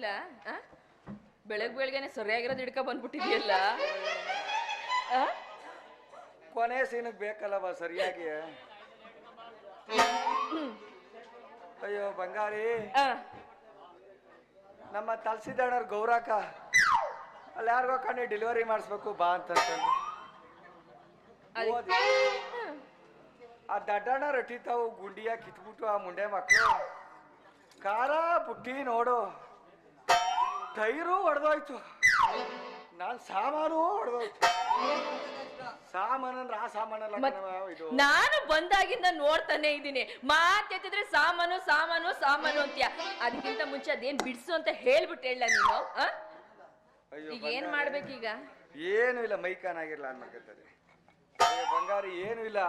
ಇಲ್ಲ ಆ? ಬೆಳಗ್ ಬೆಳಗ್ಗೆನೆ ಸರಿಯಾಗಿರೋದು ಹಿಡ್ಕ ಬಂದ್ಬಿಟ್ಟಿದ್ಯಲ್ಲ? ಕೊನೆ ಸೀನಿಗೆ ಬೇಕಲ್ಲವ ಸರಿಯಾಗಿ. ಅಯ್ಯೋ ಬಂಗಾರಿ. ನಮ್ಮ ತಲ್ಸಿದಣ್ಣವ್ರ ಗೌರಾಕ ಅಲ್ಲಿ ಯಾರಿಗೋ ಕಣ್ಣಿ ಡೆಲಿವರಿ ಮಾಡಿಸ್ಬೇಕು ಬಾ ಅಂತ. ಆ ದಡ್ಡಣ್ಣ ರಟಿತಾವು ಗುಂಡಿಯ ಕಿತ್ಬಿಟ್ಟು ಆ ಮುಂಡೆ ಮಕ್ಕಳು ಖಾರ ಪುಟ್ಟಿ ನೋಡು. ಟೈರು ಹೊಡೆದೋಯ್ತು ನಾನು ಸಾಮಾನು ಹೊಡೆದೋಯ್ತು ಆ ಸಾಮಾನಲ್ಲ ಮತ್- ಕಣವ್ವ ಇದು. ನಾನು ಬಂದಾಗಿಂದ ನೋಡ್ತಾನೆ ಇದ್ದೀನಿ. ಮಾತೆತ್ತಿದ್ರೆ ಸಾಮಾನು ಸಾಮಾನು ಸಾಮಾನು ಅಂತ್ಯ. ಅದಕ್ಕಿಂತ ಮುಂಚೆ ಅದೇನ್ ಬಿಡ್ಸು ಅಂತ ಹೇಳ್ಬಿಟ್ಟು ಹೇಳ ನೀನು ಆ? ಅಯ್ಯೋ ಈಗ ಏನ್ ಬಂಗಾರಿ. ಮಾಡ್ಬೇಕೀಗ ಏನು ಇಲ್ಲ ಮೈಕಾನಾಗಿರ್ಲ ಆಗಿರ್ಲ ಅಯ್ಯೋ ಬಂಗಾರಿ ಏನು ಇಲ್ಲ.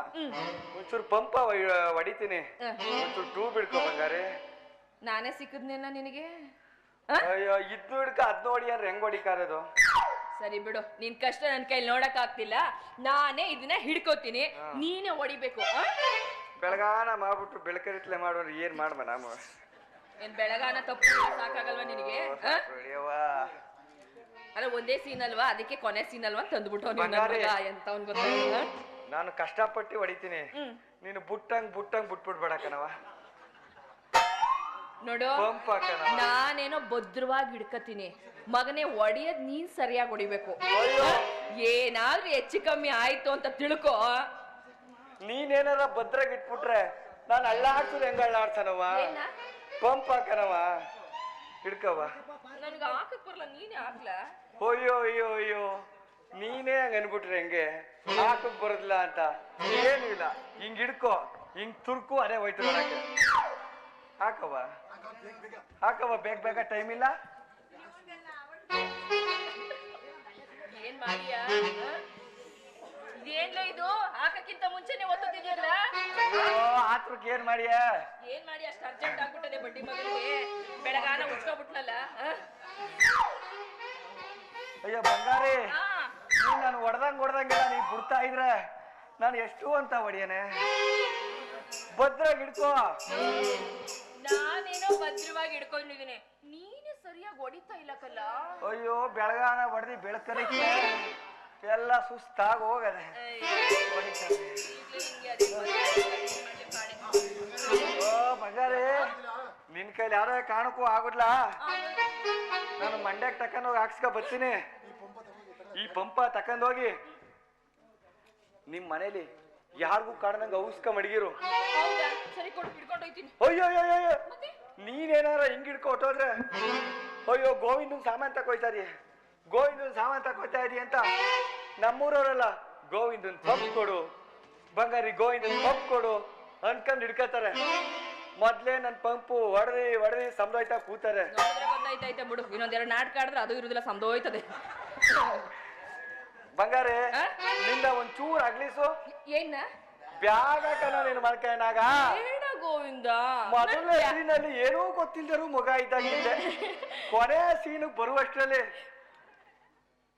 ಒಂಚೂರು ಪಂಪ ಹೊಡಿತೀನಿ ಹ. ಒಂಚೂರು ಟೂ ಬಿಡ್ಕೊ ಬಂಗಾರಿ. ನಾನೇ ಸಿಕ್ಕದ್ನೇನ ನಿನಗೆ? ಆ? ಅಯ್ಯೋ ಇದ್ದು ಹಿಡ್ಕ ಅದ್ ನೋಡಿ ಹೆಂಗ್ ಹೊಡಿಕಾರದು ಸರಿ ಬಿಡು ನಿನ್ ಕಷ್ಟ ನನ್ ಕೈಲಿ ನೋಡಕ್ ಆಗ್ತಿಲ್ಲ ನಾನೇ ಇದನ್ನ ಹಿಡ್ಕೋತೀನಿ ನೀನೇ ಹೊಡಿಬೇಕು ಆ? ಬೆಳಗಾನ ಮಾಡ್ಬಿಟ್ಟು ಬೆಳಕರಿತ್ಲೆ ಮಾಡೋರು ಏನ್ ಮಾಡ್ಬ ನಾವು ಏನ್ ಬೆಳಗಾನ ತಪ್ಪು ಸಾಕಾಗಲ್ವಾ ನಿನಗೆ ಆ? ಹೊಡಿಯವ್ವ. ಅಲ್ಲ ಒಂದೇ ಸೀನ್ ಅಲ್ವಾ ಅದಕ್ಕೆ ಕೊನೆ ಸೀನ್ ಅಲ್ವಾ ಬಂಗಾರಿ. ಎಂತ ಅವ್ನ್ ನಾನು ಕಷ್ಟಪಟ್ಟು ಹೊಡಿತೀನಿ. ನೀನು ಬುಟ್ಟಂಗ್ ಬುಟ್ಟಂಗ್ ಬಿಟ್ಬಿಡ್ಬೇಡ ಕಣವ ನೋಡು ನಾನೇನೋ ಭದ್ರವಾಗಿ ಹಿಡ್ಕತೀನಿ. ಮಗನೇ ಒಡೆಯದ್ ನೀನ್ ಸರಿಯಾಗಿ ಹೊಡಿಬೇಕು. ಅಯ್ಯೋ. ಏನಾದ್ರೂ ಹೆಚ್ಚು ಕಮ್ಮಿ ಆಯ್ತು ಅಂತ ತಿಳ್ಕೊ. ನೀನೇನಾರ ಭದ್ರಾಗಿ ಇಟ್ಬಿಟ್ರೆ ನಾನು ಅಳ್ಳಾಡ್ಸಿದ್ರೆ ಹೆಂಗ ಅಳ್ಳಾಡ್ಸನವ ಏನ? ಪಂಪ್ ಹಾಕನವ ಹಿಡ್ಕವ ನನ್ಗೆ ಹಾಕಕ್ ಬರಲ್ಲ ನೀನೇ ಹಾಕ್ಲ. ಅಯ್ಯೋ ಅಯ್ಯೋ ಅಯ್ಯೋ. ನೀನೇ ಹಂಗ ಅನ್ಬಿಟ್ರೆ ಹೆಂಗೆ? ಹಾಕಕ್ ಬರೋದಿಲ್ಲ ಅಂತ. ಏನು ಇಲ್ಲ ಹಿಂಗ್ ಹಿಡ್ಕೋ. ಹಿಂಗ್ ತುರ್ಕು ಅದೇ ಹೋಯ್ತು ನೋಡಕ್ಕೆ ಹಾಕವ ಹಾಕವ ಬೇಗ ಬೇಗ ಟೈಮ್ ಇಲ್ಲ? ಏನ್ ಮಾಡಿಯಾ? ಇದೇನ್ಲ ಇದು? ಹಾಕಕ್ಕಿಂತ ಮುಂಚೆನೆ ಒತ್ತುತ್ತಿದ್ಯಲ್ಲ ಅಯ್ಯೋ ಆತ್ರಕ್ಕೆ ಏನ್ ಮಾಡಿಯ? ಏನ್ ಮಾಡಿ ಅಷ್ಟು ಅರ್ಜೆಂಟ್ ಆಗ್ಬಿಟ್ಟದೆ ಬಡ್ಡಿ ಮಗನಿಗೆ ಬೆಳಗಾನ ಉಚ್ಕೊಬಿಟ್ಲಲ್ಲ ಅಯ್ಯೋ ಬಂಗಾರಿ ನಾನು ಹೊಡ್ದಂಗ್ ಹೊಡ್ದಂಗಿಲ್ಲ ನೀ ಬಿಡ್ತಾ ಇದ್ರೆ ನಾನು ಎಷ್ಟು ಅಂತ ಹೊಡಿಯನೆ. ಭದ್ರಾಗಿ ಹಿಡ್ಕೋ. ನಾನೇನೋ ಭದ್ರವಾಗಿ ಹಿಡ್ಕೊಂಡಿದೀನಿ ನೀನು ಸರಿಯಾಗಿ ಹೊಡಿತಾ ಇಲ್ಲ ಕಲ್ಲ. ಅಯ್ಯೋ ಬೆಳಗಾನ ಹೊಡೆದಿ ಬೆಳಕರಿಕೆ ಎಲ್ಲ ಸುಸ್ತಾಗಿ ಹೋಗದೆ. ಓ ಬಂಗಾರಿ ನಿನ್ ಕೈಲಿ ಯಾರೋ ಕಾಣಕ್ಕೂ ಆಗುಡ್ಲ ನಾನು ಮಂಡ್ಯಕ್ಕೆ ತಕೊಂಡೋಗಿ ಹಾಕ್ಸ್ಕೊ ಬರ್ತೀನಿ. ಈ ಪಂಪ ತಕೊಂಡೋಗಿ ನಿಮ್ಮ ಮನೇಲಿ ಯಾರಿಗೂ ಕಾಣದಂಗ ಔಸ್ಕ ಮಡಗಿರು. ಅಯ್ಯೋ ಅಯ್ಯೋ ನೀನೇನಾರ ಹಿಂಗ್ ಹಿಡ್ಕೊ ಹೊಟ್ಟೋದ್ರೆ ಅಯ್ಯೋ ಗೋವಿಂದನ್ ಸಾಮಾನ್ ತಕೋಯ್ತಾ ಇದೀಯ ಗೋವಿಂದನ್ ಸಾಮಾನ್ ತಕೊಳ್ತಾ ಇದೀಯ ಅಂತ ನಮ್ಮೂರವರೆಲ್ಲ ಗೋವಿಂದನ್ ಪಂಪ್ ಕೊಡು ಬಂಗಾರಿ ಗೋವಿಂದನ್ ಪಂಪ್ ಕೊಡು ಅನ್ಕೊಂಡ್ ಹಿಡ್ಕತಾರೆ. ಮೊದ್ಲೇ ನನ್ ಪಂಪು ಹೊಡೆದಿ ಹೊಡೆದಿ ಸಮದೋಯ್ತಾ ಕೂತಾರೆ. ಬಿಡು ಇನ್ನೊಂದೆರಡು ನಾಟಕ ಆಡಿದ್ರೆ ಅದು ಇರುದಿಲ್ಲ ಸಮದೋಯ್ತದೆ ಬಂಗಾರೆ? ನಿಂದ ಒಂದ್ ಚೂರ್ ಅಗ್ಲಿಸು ಏನ? ಬ್ಯಾಗ ಕಣ ನೀನು ಮಲ್ಕೈನಾಗ ಬೇಡ ಗೋವಿಂದ. ಮೊದಲನೇ ಸೀನಲ್ಲಿ ಏನೂ ಗೊತ್ತಿಲ್ಲದರೂ ಮಗ ಇದ್ದಾಗಿದ್ದೆ ಕೊನೆ ಸೀನ್ ಬರುವಷ್ಟರಲ್ಲಿ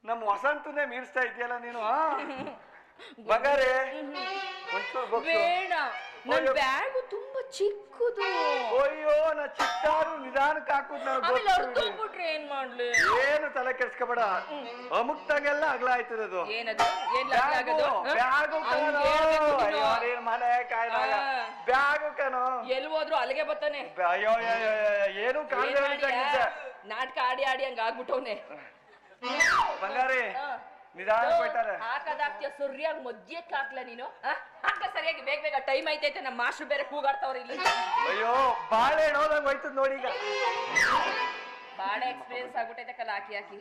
ನಮ್ಮ ವಸಂತನೇ ಮೀರಿಸ್ತಾ ಇದೆಯಲ್ಲ ನೀನು ಮಗರೆ ಬಂಗಾರಿ ಬೇಡ. ನನ್. ಬ್ಯಾಗು ತುಂಬಾ ಚಿಕ್ಕದು. ಅಯ್ಯೋ ನಾ ಚಿಕ್ಕಾರು ನಿಧಾನಕ್ಕೆ ಹಾಕುದ್ ಆಮೇಲೆ ಅರ್ಧೋಗ್ಬಿಟ್ರೆ ಏನ್ ಮಾಡ್ಲಿ? ಏನು ತಲೆ ಕೆಡ್ಸ್ಕೊಬೇಡ. ಅಮುಕ್ತಾಗೆಲ್ಲ ಅಗ್ಲ ಆಯ್ತದದು. ಏನದು? ಏನ್ ಲಗ್ನ ಆಗೋದು? ಹ? ಬ್ಯಾಗು ಅವ್ನ್ಗ್ ಕಣೋ. ಹೇಳ್ಬೇಕು ನೀನು. ಅಯ್ಯೋ ನೀನ್ ಮನೆ ಕಾಯ್ದಾಗ. ಆ. ಬ್ಯಾಗು ಕಣೋ. ಎಲ್ ಹೋದ್ರು ಅಲ್ಲಿಗೆ ಬರ್ತಾನೆ. ಅಯ್ಯೋ ಅಯ್ಯೋ, ಅಯ್ಯೋ, ಅಯ್ಯೋ, ಏನು ಏನ್ ಕಾಣದೇ ಮಾಡಿಯಾ? ನಾಟಕ ಆಡಿ ಆಡಿ ಹಂಗ ಆಗ್ಬಿಟ್ಟವ್ನೆ ಬಂಗಾರಿ ಹ. ನಿಧಾನ ಹಾಕದಾಕ್ತಿಯ ಸರಿಯಾಗಿ ಮಧ್ಯಕ್ಕೆ ಹಾಕ್ಲ ನೀನು? ಹಾಕ ಸರಿಯಾಗಿ ಬೇಗ ಬೇಗ ಟೈಮ್ ಐತೈತೆ ನಮ್ಮ ಮಾಸ್ಟರ್ ಬೇರೆ ಕೂಗಾಡ್ತಾವ್ರ ಇಲ್ಲಿ. ಅಯ್ಯೋ ಬಾಳೆ ನೋದಂಗ್ ಹೋಯ್ತದ ನೋಡಿ ಈಗ. ಬಾಳೆ ಎಕ್ಸ್ಪೀರಿಯನ್ಸ್ ಆಗ್ಬಿಟ್ಟೈತೆ ಕಲ ಹಾಕಿ ಹಾಕಿ?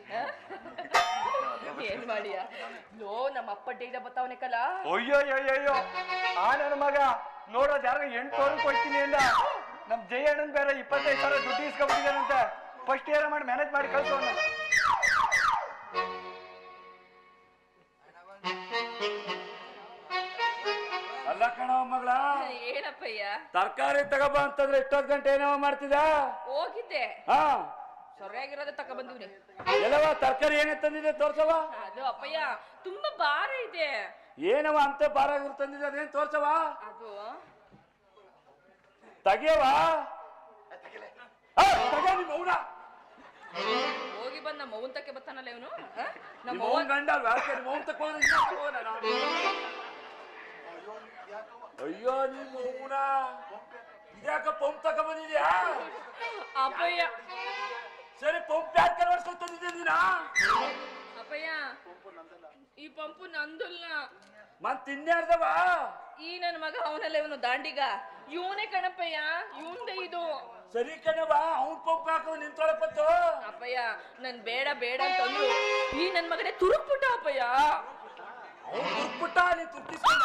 ಏನ್ ಮಾಡಿಯ? ಲೋ ನಮ್ಮ ಅಪ್ಪ ಡೈಲ ಬತ್ತಾವನೆ ಕಲ. ಅಯ್ಯೋ ಅಯ್ಯೋ ಆ ನನ್ನ ಮಗ ನೋಡೋದ್ ಯಾರ ಎಂಟು ಸಾವಿರ ಕೊಡ್ತೀನಿ ಅಂದ. ನಮ್ ಜಯ ಅಣ್ಣನ್ ಬೇರೆ ಇಪ್ಪತ್ತೈದು ಸಾವಿರ ದುಡ್ಡು ಇಸ್ಕೊಂಡ್ಬಿಟ್ಟಿದಾರಂತೆ ಫಸ್ಟ್ ಇಯರ್ ಮಾಡಿ ಮ್ಯಾನೇಜ್ ಮಾಡಿ ಕಳ್ಸೋಣ ಅಲ್ಲ ಕಣವ ಮಗಳ. ಏನಪ್ಪಯ್ಯ? ತರಕಾರಿ ತಗೋಬ ಅಂತಂದ್ರೆ ಎಷ್ಟೊತ್ತು ಗಂಟೆ ಏನೋ ಮಾಡ್ತಿದ ಹೋಗಿದ್ದೆ. ಹಾ. ಸೊರ್ಯಾಗಿರೋದು ತಕ ಎಲ್ಲವ ತರಕಾರಿ ಏನೇ ತಂದಿದೆ ತೋರ್ಸವ ಅದು ಅಪ್ಪಯ್ಯ ತುಂಬಾ ಭಾರ ಇದೆ. ಏನವ ಅಂತ ಬಾರಾಗಿರ್ ತಂದಿದೆ ಅದೇನ್ ತೋರ್ಸವ ಅದು. ತೆಗಿಯವ ಹೋಗಿ ಬಂದ. ನಮ್ಮ ಮೌಂತಕ್ಕೆ ತಕ್ಕೆ ಬರ್ತಾನಲ್ಲ ಇವನು? ನಮ್ಮ ಮೌನ್ ಗಂಡ ಮೌಂತಕ್ಕೆ ಅದಕ್ಕೆ ಅಯ್ಯೋ ನಿಮ್ಮ ಅವ್ವನ ಇದ್ಯಾಕ ಪಂಪ್ ತಗೊಂಬಂದಿದ್ಯಾ? ಅಪ್ಪಯ್ಯ. ಸರಿ ಪಂಪ್ ಯಾಕೆ ಕನ್ವರ್ಸ್ಕೊಂಡ್ ಅಪ್ಪಯ್ಯ ಈ ಪಂಪು ನಂದಲ್ಲ ಮತ್ ತಿನ್ನಾರ್ದವ ಈ ನನ್ನ ಮಗ ಅವನಲ್ಲ ಇವನು ದಾಂಡಿಗ. ಇವನೇ ಕಣಪ್ಪಯ್ಯ ಇವನ್ದೇ ಇದು. ಸರಿ ಕಣವ ಅವ್ನ್ ಪಂಪ್ ಹಾಕೋ ನಿಂತೊಳಪತ್ತು ಅಪ್ಪಯ್ಯ ನನ್ ಬೇಡ ಬೇಡ ಅಂತಂದ್ರು ಈ ನನ್ ಮಗನೇ ತುರುಕ್ಬಿಟ್ಟ ಅಪ್ಪಯ್ಯ. ಅವ್ನ್ ನೀ ತುರ್ಕಿಸ್ಕೊಂಡ.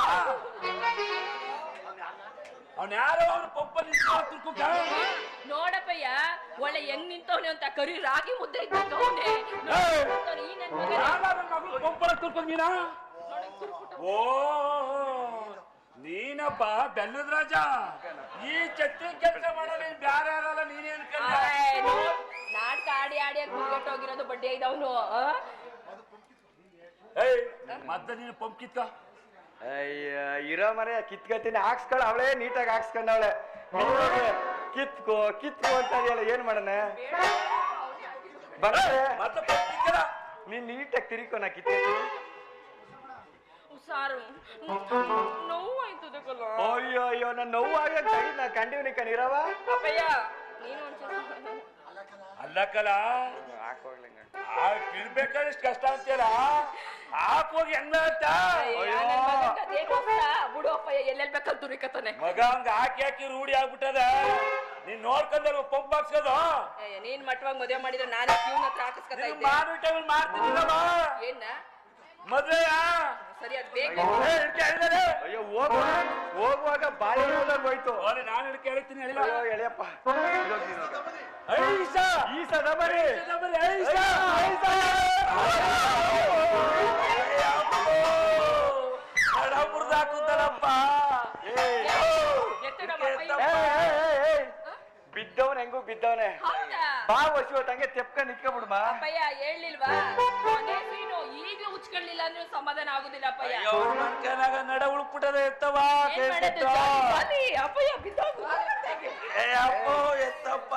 ಅವ್ನ ಯಾರೋ ಅವ್ನ ಪಪ್ಪ ನಿಂತ ತುರ್ಕೊಂಡ ನೋಡಪ್ಪಯ್ಯ ಒಳ್ಳೆ ಹೆಂಗ್ ನಿಂತವನೆ ಅಂತ ಕರಿ ರಾಗಿ ಮುದ್ದೆ ಇದ್ದಂಗ ಅವನೇ ಈ ನನ್ ಮಗನೇ. ಯಾರ ಮಗಳು ಓ ನೀನಪ್ಪ ಬೆಲ್ಲದ ರಾಜ. ಈ ಚತ್ರಿ ಕೆಲಸ ಮಾಡಲ್ಲ ನೀನ್ ಬ್ಯಾರೆ ಯಾರಲ್ಲ ನೀನೇನ್ ಆಯ್, ನೋಡ್, ನಾಟಕ ಆಡಿ ಆಡಿ ಹೋಗಿರೋದು ಬಡ್ಡಿ ಐದವನು ಏಯ್ ಮತ್ತೆ ನೀನು ಪಂಪ್ ಕಿತ್ಕ. ಅಯ್ಯ ಇರೋ ಮರೆ ಕಿತ್ಕತೀನಿ. ಹಾಕ್ಸ್ಕೊಳ ಅವಳೇ ನೀಟಾಗಿ ಹಾಕ್ಸ್ಕೊಂಡ ಅವಳೆ ಕಿತ್ಕೋ ಕಿತ್ಕೋ ಅಂತ ಇದೆಯಲ್ಲ ಏನ್ ಮಾಡೋಣ? ಬಂದ್ರೆ ಮತ್ತೆ ಪಂಪ್ ನೀನ್ ನೀಟಾಗಿ ತಿರ್ಕೋ ನಾ ಕಿತ್ತೀನಿ ಸಾರು ನೋವು ಆಯ್ತದೆ ಕಲ ಅಯ್ಯೋ ಅಯ್ಯೋ ನನ್ನ ನೋವು ಆಗಂತ ನಾ ಕಂಡಿವ್ನಿ ಕಣಿರವ ಅಪ್ಪಯ್ಯ ನೀನು ಅಲ್ಲ ಕಲ. ಇಷ್ಟು ಕಷ್ಟ ಅಂತೀಯಲ್ಲ? ಹಾಕೋಗಿ ಹೆಂಗ ಅಂತ ಅಯ್ಯ, ನನ್ ಮಗಂಗ್ ಅದೇನ್ ಗೊತ್ತಾ? ಬಿಡು. ಅಪ್ಪಯ್ಯ ಎಲ್ಲೆಲ್ ಬೇಕಾದ್ರೆ ತುರಿಕತಾನೆ ಮಗ ಹಂಗ ಹಾಕಿ ಹಾಕಿ ರೂಢಿ ಆಗ್ಬಿಟ್ಟದ. ನೀನ್ ನೋಡ್ಕೊಂಡಲ್ವ ಪಂಪ್ ಹಾಕ್ಸೋದು? ನೀನ್ ಮಟ್ವಾಗಿ ಮದುವೆ ಮಾಡಿದ್ರೆ ನಾನು ಕ್ಯೂನ್ ಹತ್ರ ಹಾಕಿಸ್ಕೊತಾ ಮಾಡ್ಬಿಟ್ಟೆ ಮಾಡ್ತೀನಿಲ್ಲವ ಏನ? ಮದ್ವೆಯಾ. ಅಯ್ಯೋ ಹೋಗುವ ಹೋಗುವಾಗ ಬಾಯಿ ಹೋಯ್ತು. ಓಲೆ ನಾನು ಹಿಡ್ಕೆ ಹೇಳ್ತೀನಿ ಎಳೆಯಪ್ಪ. ಇರೋದ್ ಈಸಾ ಐಸ ಈ ಸದ ಬರೀ ಐಸ ಐಸ. ಹಡ ಬಿದ್ದವನ ಹೆಂಗೂ ಬಿದ್ದವನೆ. ಬಾ ವಶು ತಂಗೆ ತೆಪ್ಕ ನಿತ್ಕೊಂಡ್ಬಿಡ್ಮ ಅಪ್ಪಯ್ಯ ಹೇಳಿಲ್ವಾ ಕೊನೆ ಸೀನು ಈಗ್ಲೂ ಉಚ್ಕೊಳ್ಳಿಲ್ಲ ಅಂದ್ರೆ ಸಮಾಧಾನ ಆಗುದಿಲ್ಲ ಅಪ್ಪಯ್ಯ. ನಡ ಉಳ್ಪುಟದ ಎತ್ತವಾ. ಅಪ್ಪಯ್ಯ ಬಿದ್ದೋಗು. ಏ ಅಪ್ಪೋ ಎತ್ತಪ್ಪ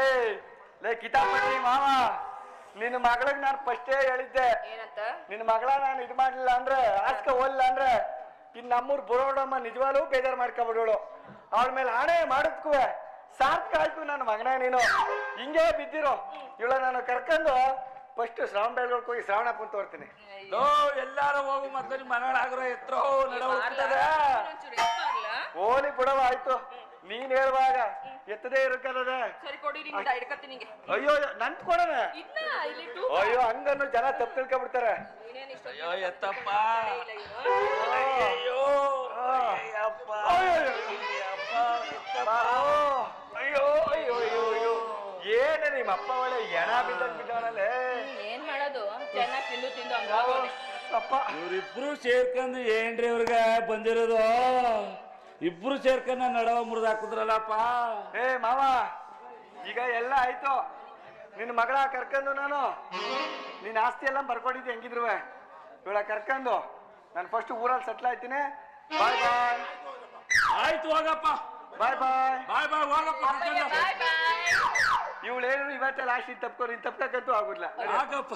ಏಯ್ ಲೇ ಕಿತಾಪಟ್ಟಿ ಮಾವ ನಿನ್ನ ಮಗಳಿಗೆ ನಾನು ಫಸ್ಟೇ ಹೇಳಿದ್ದೆ. ಏನಂತ? ನಿನ್ನ ಮಗಳ ನಾನು ಇದು ಮಾಡ್ಲಿಲ್ಲ ಅಂದ್ರೆ ಆಸ್ಕ ಹೋಗ್ಲಿಲ್ಲ ಅಂದ್ರೆ ಇನ್ ನಮ್ಮೂರ್ ಬರೋಡಮ್ಮ ನಿಜವಾಗ್ಲೂ ಬೇಜಾರ್ ಮಾಡ್ಕೊಬಿಡೋಳು ಅವಳ ಮೇಲೆ ಹಣೆ ಮಾಡಿದ್ಕುವೆ ಸಾರ್ಥಕ ಆಯ್ತು ನನ್ನ ಮಗನ ನೀನು. ಹಿಂಗೆ ಬಿದ್ದಿರೋ. ಇವಳ ನಾನು ಕರ್ಕೊಂಡು ಫಸ್ಟ್ ಶ್ರಾವಣ ಬೆಳಗೊಳಕ್ಕೆ ಹೋಗಿ ಶ್ರಾವಣಪ್ಪನ್ ತೋರ್ತೀನಿ. ಲೋ ಎಲ್ಲಾರು ಹೋಗು ಮತ್ತೆ ನಿಮ್ಮ ಮನೆಗಳಾಗ್ರ ಎತ್ರೋ ನಡ ಉಳ್ಬಿಟ್ಟದ ಒಂಚೂರು ಓಲಿ ಬಿಡವ ಆಯ್ತು. ನೀನ್ ಹೇಳುವಾಗ ಎತ್ತದೇ ಇರಕ್ಕದ ಸರಿ ಕೊಡಿರಿ ನಿಮ್ದ ಹಿಡ್ಕತ್ತೀನಿ ನಿಂಗೆ. ಅಯ್ಯೋ ನನ್ ಕೊಡಣ. ಇದ್ನ ಇಲ್ಲಿಟ್ಟು ಅಯ್ಯೋ ಹಂಗನ್ನು ಜನ ತಪ್ಪು ತಿಳ್ಕೊಬಿಡ್ತಾರೆ ನೀನೇನ್ ಇಷ್ಟ ಅಯ್ಯೋ ಎತ್ತಪ್ಪ. ಅಯ್ಯೋ ಅಯ್ಯಪ್ಪ ಅಯ್ಯೋ. ಅಯ್ಯಪ್ಪ. ಅಯ್ಯೋ ಅಯ್ಯೋ ಅಯ್ಯೋ ಅಯ್ಯೋ. ಏನ ನಿಮ್ಮ ಅಪ್ಪ ಒಳ್ಳೆ ಎಣ ಬಿದ್ದಂಗ್ ಬಿದ್ದವನಲ್ಲೇ ಹ್ಮ್, ಏನ್ ಮಾಡೋದು? ಚೆನ್ನಾಗಿ ತಿಂದು ತಿಂದು ಹಂಗಾಗೋದೆ. ಅಪ್ಪ. ಇವ್ರಿಬ್ರು ಸೇರ್ಕೊಂಡು ಏನ್ರಿ ಇವ್ರಿಗೆ ಬಂದಿರೋದು? ಇಬ್ರು ಸೇರ್ಕೊಂಡು ನಡವ ಮುರಿದು ಹಾಕಿದ್ರಲ್ಲಪ್ಪ. ಏ ಮಾವ ಈಗ ಎಲ್ಲ ಆಯ್ತು. ನಿನ್ನ ಮಗಳ ಕರ್ಕೊಂಡು ನಾನು. ನಿನ್ನ ಆಸ್ತಿ ಎಲ್ಲ ಬರ್ಕೊಂಡಿದ್ದೆ ಹೆಂಗಿದ್ರು ಇವಳ ಕರ್ಕೊಂಡು. ನಾನು ಫಸ್ಟ್ ಊರಲ್ಲಿ ಸೆಟ್ಲ್ ಆಯ್ತೀನಿ. ಬಾಯ್ ಬಾಯ್ ಆಯ್ತು ಹೋಗಪ್ಪ. ಬಾಯ್ ಬಾಯ್ ಬಾಯ್ ಬಾಯ್ ಹೋಗಪ್ಪ ಇವಳು ಹೇಳಿದ್ರು ಇವತ್ತೇ ಆಸ್ತಿ ತಪ್ಕೋರಿ ನೀನ್ ತಪ್ಕಕ್ಕಂತೂ ಆಗುದಿಲ್ಲ. ಯಾಕಪ್ಪ